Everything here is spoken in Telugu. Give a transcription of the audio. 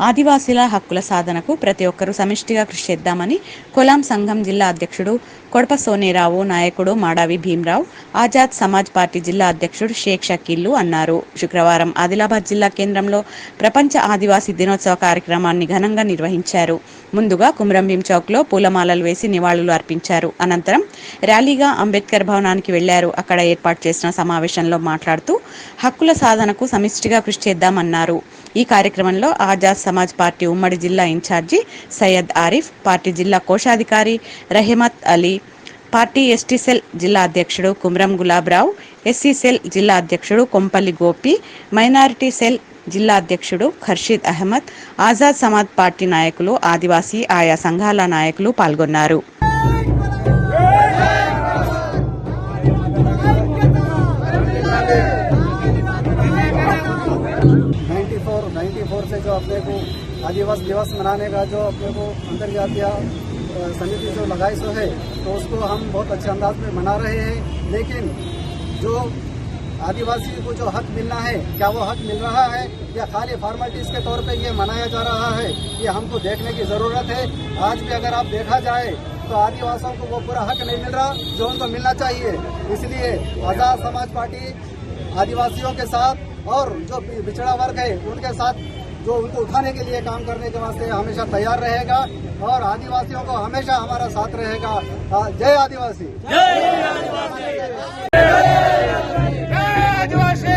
ఆదివాసీల హక్కుల సాధనకు ప్రతి ఒక్కరూ సమిష్టిగా కృషి చేద్దామని కొలాం సంఘం జిల్లా అధ్యక్షుడు కొడప సోనేరావు నాయకుడు మాడావి భీమరావు ఆజాద్ సమాజ్ పార్టీ జిల్లా అధ్యక్షుడు షేక్ షకీల్లు అన్నారు. శుక్రవారం ఆదిలాబాద్ జిల్లా కేంద్రంలో ప్రపంచ ఆదివాసీ దినోత్సవ కార్యక్రమాన్ని ఘనంగా నిర్వహించారు. ముందుగా కుమ్రంభీం చౌక్లో పూలమాలలు వేసి నివాళులు అర్పించారు. అనంతరం ర్యాలీగా అంబేద్కర్ భవనానికి వెళ్ళారు. అక్కడ ఏర్పాటు చేసిన సమావేశంలో మాట్లాడుతూ హక్కుల సాధనకు సమిష్టిగా కృషి చేద్దామన్నారు. ఈ కార్యక్రమంలో ఆజాద్ సమాజ్ పార్టీ ఉమ్మడి జిల్లా ఇన్ఛార్జి సయ్యద్ ఆరిఫ్ పార్టీ జిల్లా కోశాధికారి Rahmat Ali party ST cell జిల్లా అధ్యక్షుడు కుమ్రం గులాబ్రావు ఎస్సీ సెల్ జిల్లా అధ్యక్షుడు కొంపల్లి గోపి మైనారిటీ సెల్ జిల్లా అధ్యక్షుడు ఖర్షీద్ అహ్మద్ ఆజాద్ సమాజ్ పార్టీ నాయకులు ఆదివాసీ ఆయా సంఘాల నాయకులు పాల్గొన్నారు. नाइन्टी फोर नाइन्टी फोर से जो अपने को आदिवासी दिवस मनाने का जो अपने को अंतर्जातीय अ, समिति जो लगाई सो है तो उसको हम बहुत अच्छे अंदाज में मना रहे हैं। लेकिन जो आदिवासी को जो हक मिलना है क्या वो हक मिल रहा है? या खाली फॉर्मेलिटीज के तौर पे ये मनाया जा रहा है? ये हमको देखने की ज़रूरत है। आज भी अगर आप देखा जाए तो आदिवासियों को वो पूरा हक नहीं मिल रहा जो उनको मिलना चाहिए। इसलिए आज़ाद समाज पार्टी आदिवासियों के साथ और जो पिछड़ा वर्ग है उनके साथ जो उनको उठाने के लिए काम करने के वास्ते हमेशा तैयार रहेगा और आदिवासियों को हमेशा हमारा साथ रहेगा। जय आदिवासी। जय आदिवासी।